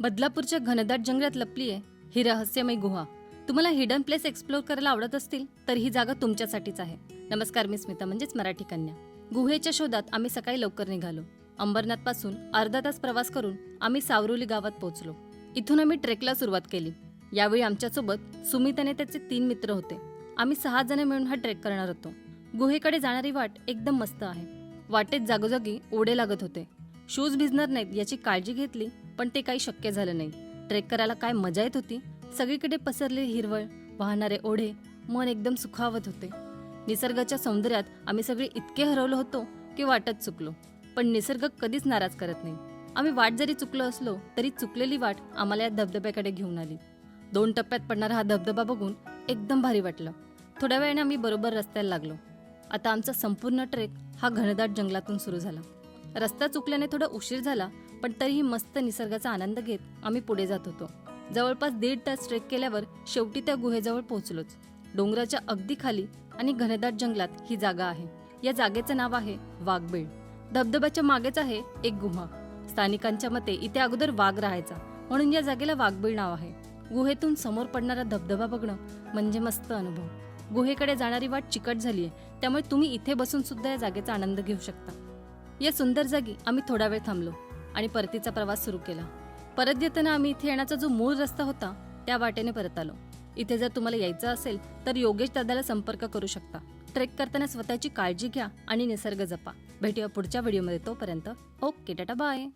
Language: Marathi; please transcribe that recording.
बदलापूरच्या घनदाट जंगलात लपली आहे ही रहस्यमय गुहा. तुम्हाला हिडन प्लेस एक्सप्लोर करायला आवडत असतील तर ही जागा तुमच्यासाठीच आहे. नमस्कार मी स्मिता म्हणजेच मराठी कन्या. गुहेच्या शोधात आम्ही सकाळी लवकर निघालो. अंबरनाथपासून अर्धा तास प्रवास करून आम्ही सावरोली गावात पोहोचलो. इथून आम्ही ट्रेकला सुरुवात केली. यावेळी आमच्यासोबत सुमित आणि त्याचे तीन मित्र होते. आम्ही सहा जण मिळून हा ट्रेक करणार होतो. गुहेकडे जाणारी वाट एकदम मस्त आहे. वाटेत जागोजागी ओढे लागत होते. शूज भिजणार नाहीत याची काळजी घेतली पण ते काही शक्य झालं नाही. ट्रेक करायला काय मजा येत होती? सगळीकडे पसरलेली हिरवळ वाहणारे ओढे मन एकदम सुखावत होते. निसर्गाच्या सौंदर्यात आम्ही सगळे इतके हरवलो होतो की वाटत चुकलो. पण निसर्ग कधीच नाराज करत नाही. आम्ही वाट जरी चुकलो असलो तरी चुकलेली वाट आम्हाला या धबधब्याकडे घेऊन आली. दोन टप्प्यात पडणारा हा धबधबा बघून एकदम भारी वाटलं. थोड्या वेळाने आम्ही बरोबर रस्त्याला लागलो. आता आमचा संपूर्ण ट्रेक हा घनदाट जंगलातून सुरू झाला. रस्ता चुकल्याने थोडा उशीर झाला पण तरीही मस्त निसर्गाचा आनंद घेत आम्ही पुढे जात होतो. जवळपास दीड तास ट्रेक केल्यावर शेवटी त्या गुहेजवळ पोहोचलोच. डोंगराच्या अगदी खाली आणि घनदाट जंगलात ही जागा आहे. या जागेचं नाव आहे वाघबीळ. धबधब्याच्या मागेच आहे एक गुहा. स्थानिकांच्या मते इथे अगोदर वाघ राहायचा म्हणून या जागेला वाघबीळ नाव आहे. गुहेतून समोर पडणारा धबधबा बघणं म्हणजे मस्त अनुभव. गुहेकडे जाणारी वाट चिकट झालीये त्यामुळे तुम्ही इथे बसून सुद्धा या जागेचा आनंद घेऊ शकता. या सुंदर जागी आम्ही थोडा वेळ थांबलो आणि परतीचा प्रवास सुरू केला. परत येताना आम्ही इथे येण्याचा जो मूळ रस्ता होता त्या वाटेने परत आलो. इथे जर तुम्हाला यायचं असेल तर योगेश दादाला संपर्क करू शकता. ट्रेक करताना स्वतःची काळजी घ्या आणि निसर्ग जपा. भेटूया पुढच्या व्हिडिओमध्ये तोपर्यंत. Okay tata bye.